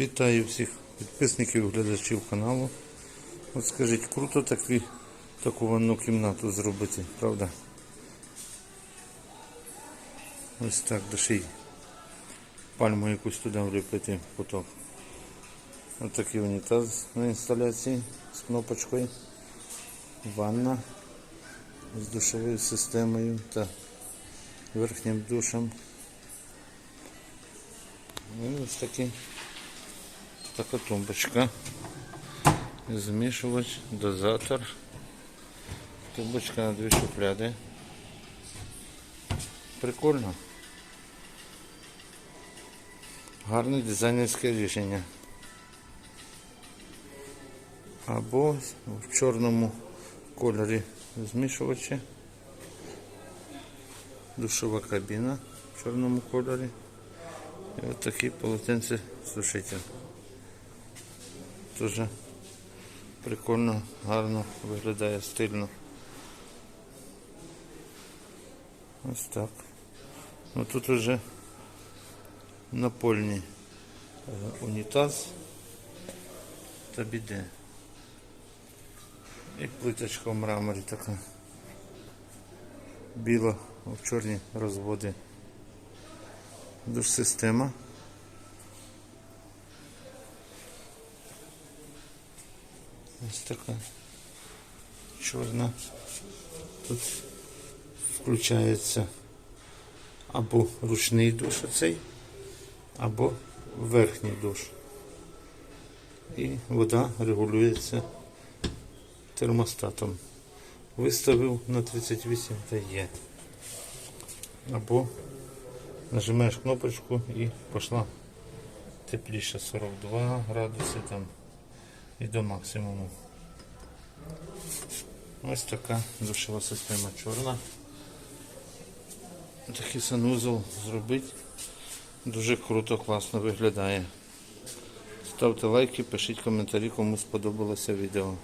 Вітаю всіх підписників і глядачів каналу. От скажіть, круто такі, таку ванну кімнату зробити, правда? Ось так, ще й пальму якусь туди вліпити поток. Ось такий унітаз на інсталяції з кнопочкою. Ванна з душовою системою та верхнім душем. Ну, ось такий, така тумбочка. Змішувач, дозатор. Тумбочка на дві шухляди. Прикольно. Гарне дизайнерське рішення. Або в чорному кольорі змішувачі. Душова кабіна в чорному кольорі. І от такий полотенце сушитель. Дуже прикольно, гарно виглядає стильно. Ось так. Ну тут вже напольний е, унітаз та біде. І плиточка в мраморі така. Біла в чорні розводи. Душ-система. Ось така чорна. Тут включається або ручний душ оцей, або верхній душ. І вода регулюється термостатом. Виставив на 38 та є. Або Нажимаєш кнопочку і пішла тепліше 42 градуси там і до максимуму. Ось така душова система чорна. Такий санузел зробити. Дуже круто, класно виглядає. Ставте лайки, пишіть коментарі, кому сподобалося відео.